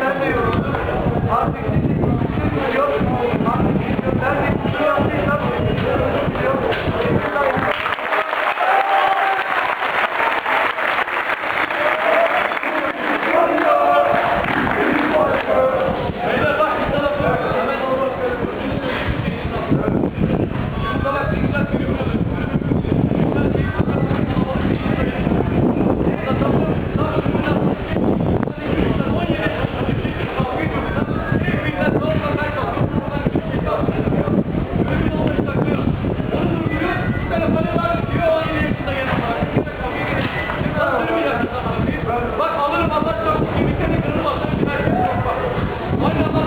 ben de yoruldum. Artık hiç yok. Artık hiç yok. Ben de kusura attıysam yok.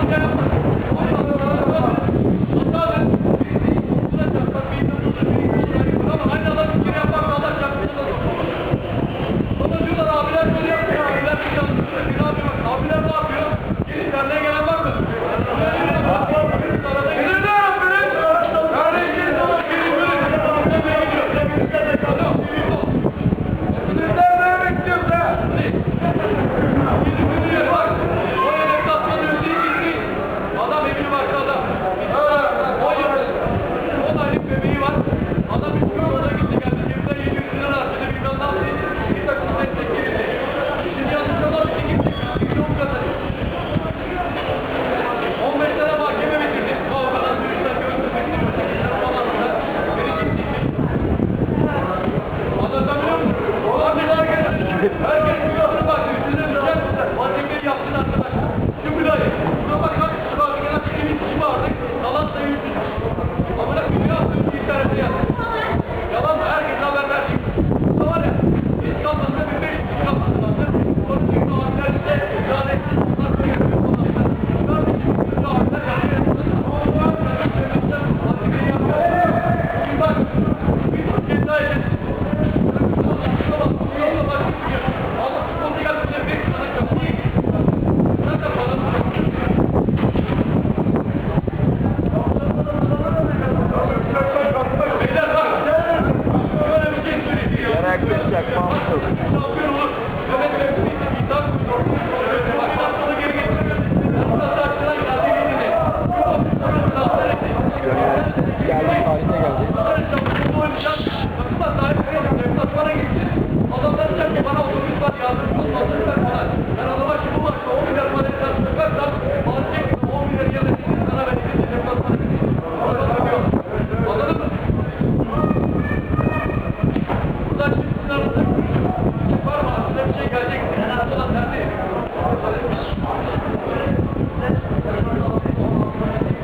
Thank you. bebeği var. Adam bir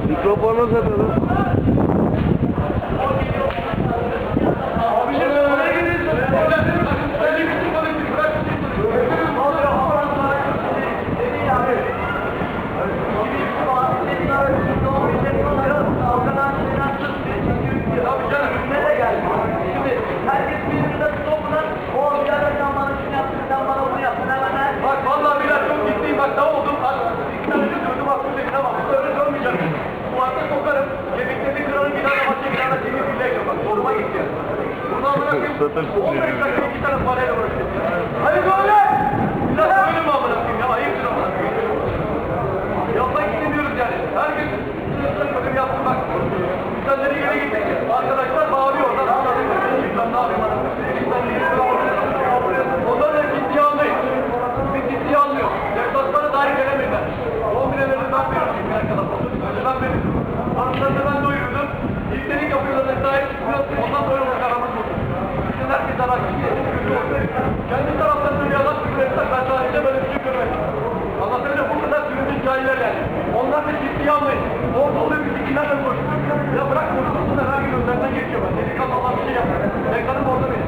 Mikrofonunuz efendim. Satırsın 15 diyor ya. Hadi böyle! Biraz böyle mi amına koyayım ya? Ayıptır amına koyayım. Yapmak istemiyoruz yani. Her gün sınıfta bölüm yaptım bak. İnsanları yere gittik. Arkadaşlar bağırıyor oradan. Ben ne yapayım anasını? Onlar da ciddiye almayın. Biz ciddiye almıyor. Yaklaşmana dahi gelemediler. 10 bin liraları ben veriyorum bir arkadaş. Önce ben veriyorum. Hanımlarını ben doyurdum. İlklerin yapıyorlarına sahip çıkmıyorsun. Ondan sonra. Kendi taraflarını yalan. Ben sadece böyle bir şey görmedim. Anlatabiliyor muyum? Bu kadar sürümün cahiller yani. Onlar da ciddiye almayın. Orada oluyor bir. Ya bırak konuşsunlar her gün önlerinden geçiyor ben. Dedik ama Allah bir şey yapar. Ben kanım orada benim.